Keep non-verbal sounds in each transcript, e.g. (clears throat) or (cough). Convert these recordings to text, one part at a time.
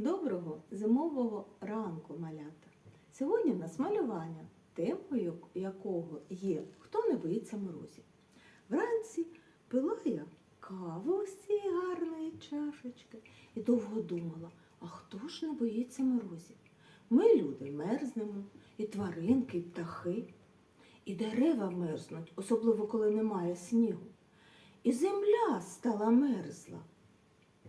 Доброго зимового ранку, малята! Сьогодні в нас малювання, темою якого є Хто не боїться морозів. Вранці пила я каву з цієї гарної чашечки і довго думала, а хто ж не боїться морозів? Ми, люди, мерзнемо, і тваринки, і птахи, і дерева мерзнуть, особливо коли немає снігу. І земля стала мерзла.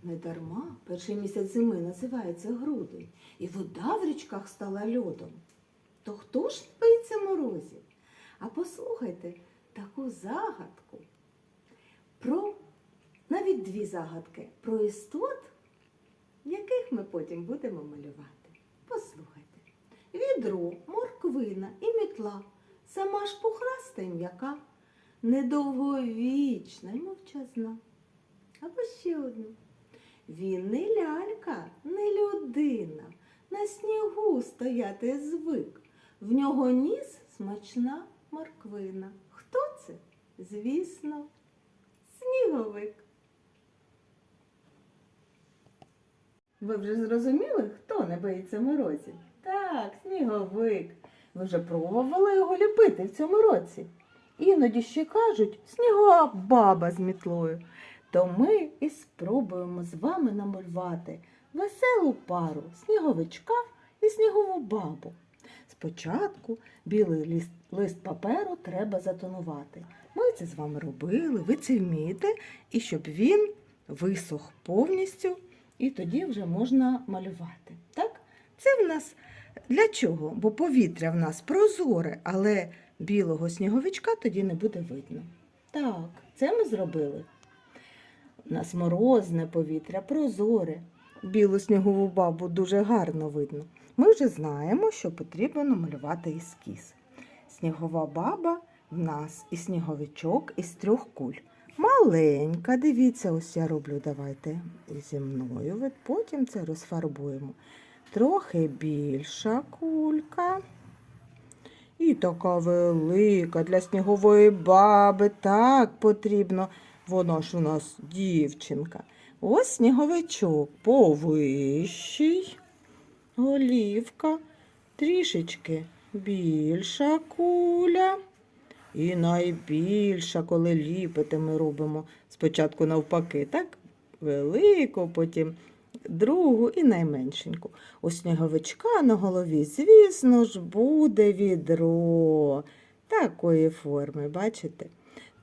Недарма перший місяць зими називається грудень, і вода в річках стала льодом. То хто ж боїться морозів? А послухайте таку загадку про навіть дві загадки про істот, яких ми потім будемо малювати. Послухайте. Відро, морквина і мітла, сама ж пухраста й м'яка, недовговічна й мовчазна. Або ще одну. Він не лялька, не людина, на снігу стояти звик. В нього ніс смачна морквина. Хто це? Звісно, сніговик. Ви вже зрозуміли, хто не боїться морозів? Так, сніговик. Ви вже пробували його ліпити в цьому році. Іноді ще кажуть снігова баба з мітлою. То ми і спробуємо з вами намалювати веселу пару сніговичка і снігову бабу. Спочатку білий лист, лист паперу треба затонувати. Ми це з вами робили, ви це вмієте, і щоб він висох повністю, і тоді вже можна малювати. Так? Це в нас для чого? Бо повітря в нас прозоре, але білого сніговичка тоді не буде видно. Так, це ми зробили. У нас морозне повітря, прозоре. Білу снігову бабу дуже гарно видно. Ми вже знаємо, що потрібно намалювати ескіз. Снігова баба в нас і сніговичок із трьох куль. Маленька, дивіться, ось я роблю, давайте зі мною. Потім це розфарбуємо. Трохи більша кулька. І така велика для снігової баби. Так потрібно. Воно ж у нас дівчинка. Ось сніговичок повищий, голівка, трішечки більша куля. І найбільша, коли ліпити, ми робимо спочатку навпаки, так? Велику, потім другу і найменшеньку. У сніговичка на голові, звісно ж, буде відро такої форми, бачите?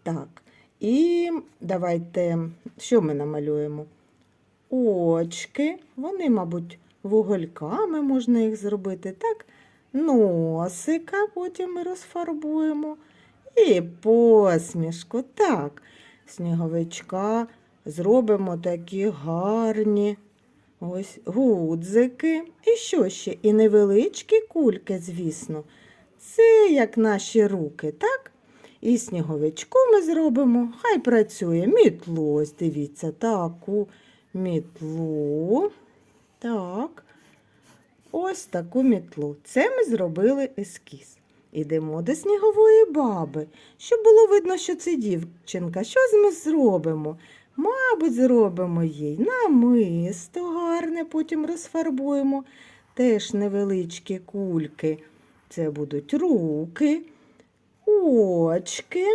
Так. І давайте, що ми намалюємо? Очки, вони, мабуть, вугольками можна їх зробити, так? Носика потім ми розфарбуємо. І посмішку, так. Сніговичка зробимо такі гарні ось гудзики. І що ще? І невеличкі кульки, звісно. Це як наші руки, так? І сніговичку ми зробимо, хай працює мітлу. Ось дивіться, таку мітлу. Так. Ось таку мітлу. Це ми зробили ескіз. Ідемо до снігової баби. Щоб було видно, що це дівчинка. Що ми зробимо? Мабуть, зробимо їй намисто гарне, потім розфарбуємо. Теж невеличкі кульки. Це будуть руки очки.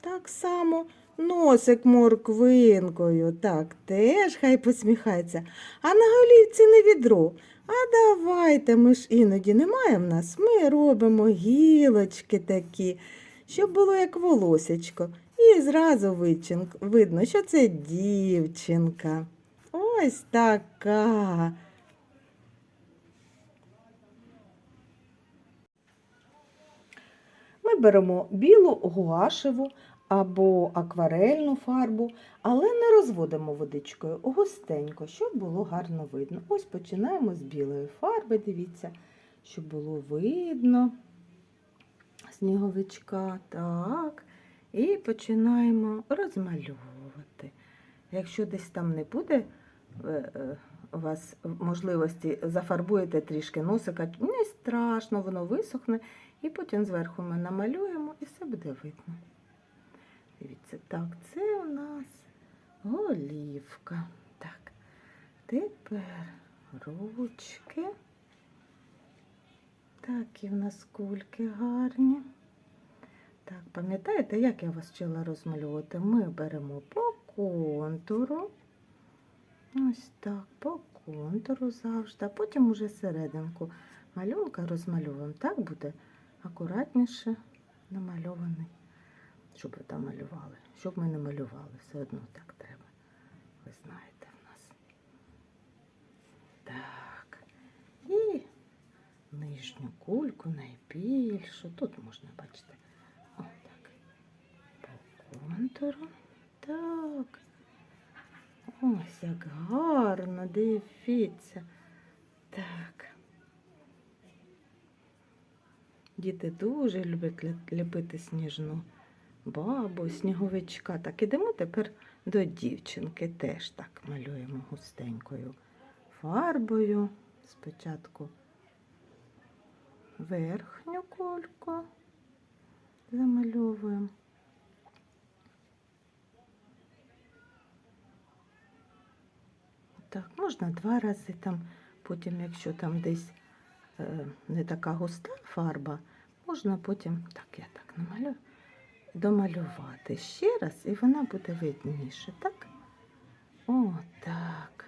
Так само носик морквинкою. Так, теж хай посміхається. А на голівці не відро. А давайте, ми ж іноді немає в нас. Ми робимо гілочки такі, щоб було як волосечко. І зразу видно, що це дівчинка. Ось така. Ми беремо білу гуашеву або акварельну фарбу, але не розводимо водичкою густенько, щоб було гарно видно. Ось починаємо з білої фарби, дивіться, щоб було видно сніговичка. Так. І починаємо розмальовувати. Якщо десь там не буде е, е, у вас можливості зафарбуєте трішки носика, не страшно, воно висохне. І потім зверху ми намалюємо і все буде видно. Дивіться, так, це у нас голівка. Так, тепер ручки. Такі в нас кульки гарні. Так, пам'ятаєте, як я вас вчила розмальовувати? Ми беремо по контуру. Ось так, по контуру завжди, а потім уже серединку малюнка розмальовуємо. Так буде акуратніше намальований. Щоб ви там малювали. Щоб ми не малювали, все одно так треба. Ви знаєте в нас. Так. І нижню кульку найбільшу. Тут можна бачити. О, так. По контуру. Так. Ось як гарно, дивіться. Так. Діти дуже люблять ліпити сніжну бабу, сніговичка. Так, ідемо тепер до дівчинки. Теж так малюємо густенькою фарбою. Спочатку верхню кульку замальовуємо. Так, можна два рази там, потім, якщо там десь е, не така густа фарба, можна потім, так, я так намалюю, домалювати ще раз, і вона буде видніше, так? О, так.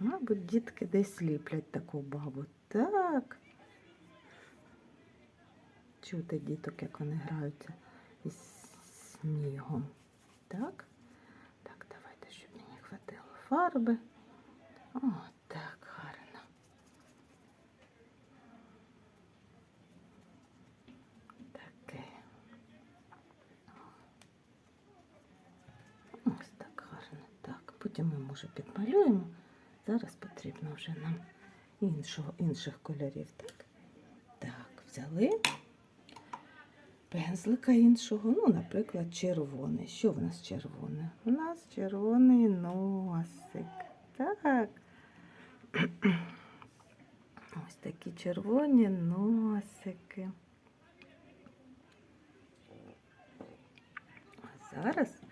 Мабуть, дітки десь ліплять таку бабу. Так. Чути діток, як вони граються із снігом. Так давайте, щоб мені хватило фарби. О, так, гарно. Таке. Ось так гарно. Так, потім ми, може, підмалюємо. Зараз потрібно вже нам іншого, інших кольорів. Так, так, взяли пензлика іншого, ну, наприклад, червоний. Що в нас червоне? У нас червоний носик. Так. (clears throat) Ось такі червоні носики. А зараз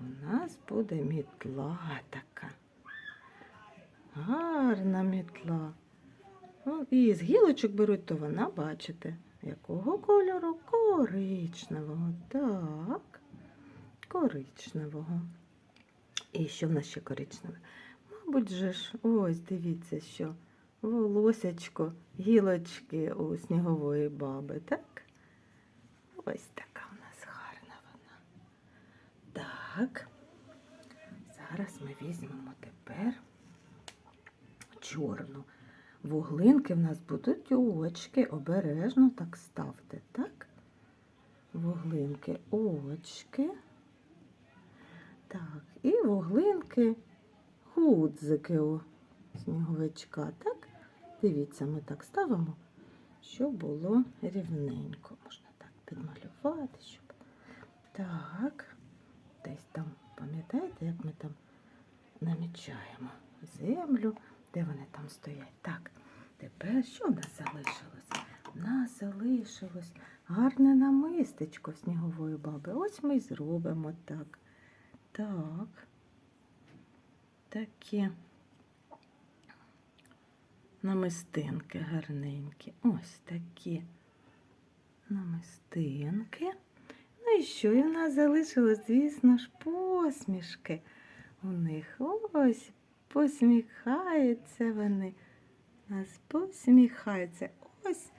у нас буде мітла така. Гарна мітла. Ну, і з гілочок беруть, то вона, бачите, якого кольору? Коричневого. Так, коричневого. І що в нас ще коричневе? Мабуть же ж, ось дивіться, що волосячко, гілочки у снігової баби, так? Ось така у нас гарна вона. Так. Зараз ми візьмемо тепер чорну. Вуглинки в нас будуть очки. Обережно так ставте, так? Вуглинки очки. Так, і вуглинки гудзики у сніговичка, так? Дивіться, ми так ставимо, щоб було рівненько. Можна так підмалювати, щоб. Так, десь там, пам'ятаєте, як ми там намічаємо землю, де вони там стоять. Так, тепер що в нас залишилось? У нас залишилось гарне намистечко снігової баби. Ось ми й зробимо так. Так. Такі намистинки гарненькі. Ось такі намистинки. Ну і що? І в нас залишилось, звісно ж, посмішки. У них ось посміхаються вони. Нас посміхаються. Ось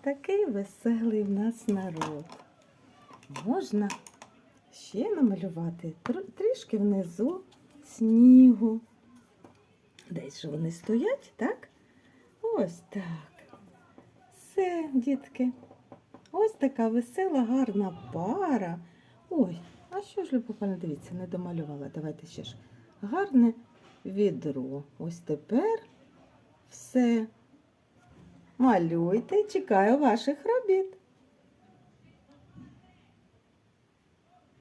такий веселий в нас народ. Можна ще намалювати трішки внизу снігу. Десь же вони стоять, так? Ось так. Все, дітки. Ось така весела, гарна пара. Ой, а що ж, Любопальна, дивіться, не домалювала. Давайте ще ж. Гарне відро. Ось тепер все. Малюйте, чекаю ваших робіт.